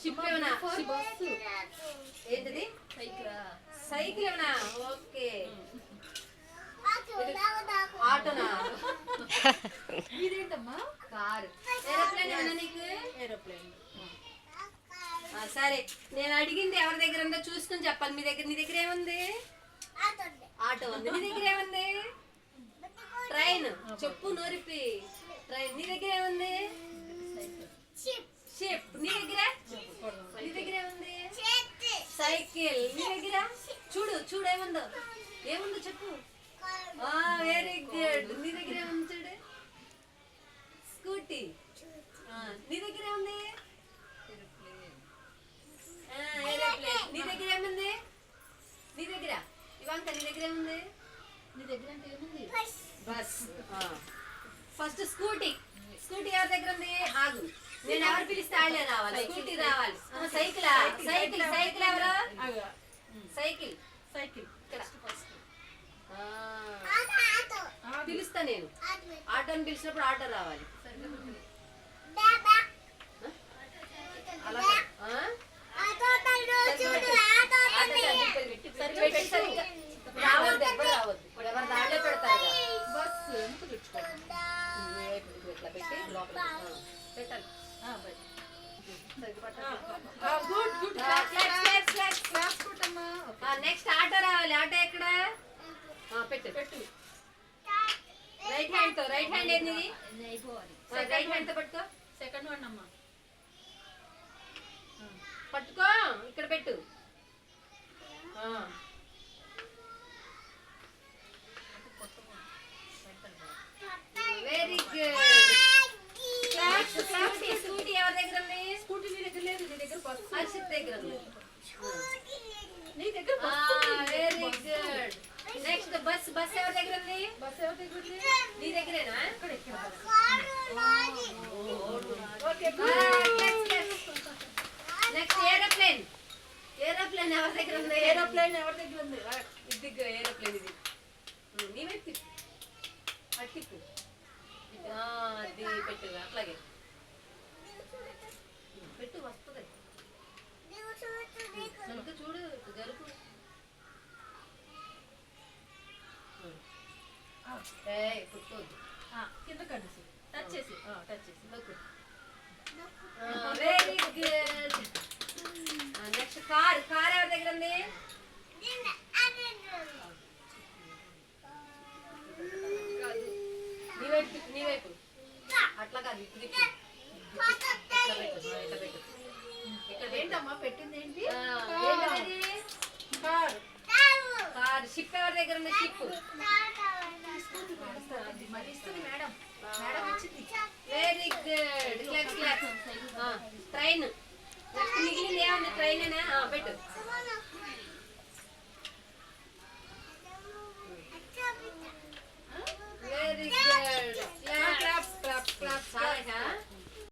Ship ఏమన్నా ఏంటిది cycle ఏమన్నా ఓకే ఆటోనా ఇదేంటమ్మా? కారు. ఏరోప్లేన్ ఏమన్నా నీకు? ఏరోప్లేన్ సరే. నేను అడిగింది ఎవరి దగ్గర ఉందో చూసుకుని చెప్పాలి. మీ దగ్గర నీ దగ్గర ఏముంది? ఆటో ఉంది. నీ దగ్గర ఏముంది? ట్రైన్ చెప్పు నోరిపి. ట్రైన్ నీ దగ్గర ఏముంది? షిప్ నీ దగ్గర నీ దగ్గర ఏముంది సైకిల్ నీ దగ్గర? చూడు చూడు ఏముందో? ఏముందో చెప్పు. వెరీ గుడ్ నీ దగ్గర ఏముంది చూడు? స్కూటీ. నీ దగ్గర ఏముంది? నీ దగ్గర ఏముంది? నీ దగ్గర. ఇవాంక నీ దగ్గర ఏముంది? నీ దగ్గర అంటే ఏముంది? బస్ ఫస్ట్ స్కూటీ స్కూటీ ఎవరి దగ్గర ఉంది ఆగు నేను ఎవరు పిలిస్తే వాళ్ళే రావాలి. స్కూటీ రావాలి. సైకిలా సైకిల్ సైకిల్. ఎవరు? అగా. సైకిల్. సైకిల్. పిలుస్తా నేను. ఆటోని పిలిచినప్పుడు ఆటో రావాలి. రావద్దు ఎవ్వరు రావద్దు. ఇప్పుడు ఎవరు దాంట్లో పెడతారు కదా. బస్సు ఎంత తెచ్చుకోవాలి ఇట్లా పెట్టి లోపల ఆ, పెట్టాలి సరిగ్గా పట్టాలి. గుడ్ గుడ్ నెక్స్ట్ ఆటో రావాలి ఆటో ఎక్కడ పెట్టు పెట్టు రైట్ హ్యాండ్తో రైట్ హ్యాండ్ ఏంది రైట్ హ్యాండ్తో పట్టుకో సెకండ్ వన్ అమ్మా పట్టుకో ఇక్కడ పెట్టు ఆ. Very good claps claps scooty ఎవరి దగ్గర ఉంది స్కూటీ నీ దగ్గర లేదు నీ దగ్గర బస్సు హర్షిత్ దగ్గర ఉంది నీ దగ్గర bus very good next bus bus ఎవరి దగ్గర ఉంది బస్సు ఎవరి దగ్గర ఉంది నీ దగ్గరేనా ఇక్కడ ఇక్కడ ఓకే నెక్స్ట్ ఏరోప్లేన్ ఏరోప్లేన్ ఎవరి దగ్గర ఉంది ఏరోప్లేన్ ఎవరి దగ్గర ఉంది ఇది ఏరోప్లేన్ ఇది కింద టచ్ చేసి టచ్ చేసి నొక్కు very good next car car ఎవరి దగ్గర ఉంది? కాదు. నీ వైపు తిప్పు, నీ వైపు. అట్లా కాదు తిప్పు. ఇట్లా పెట్టు ఆ, ఇట్లా పెట్టు. ఇక్కడ పెట్టు. ఏంటమ్మా? పెట్టింది ఏంటి? కార్ కార్ షిప్ ఎవరి దగ్గర ఉంది? షిప్ మరి ఇస్తుంది మేడం. మేడం ఇచ్చింది. Very good claps train next మిగిలింది ఏమన్నా ట్రైన్ పెట్టు.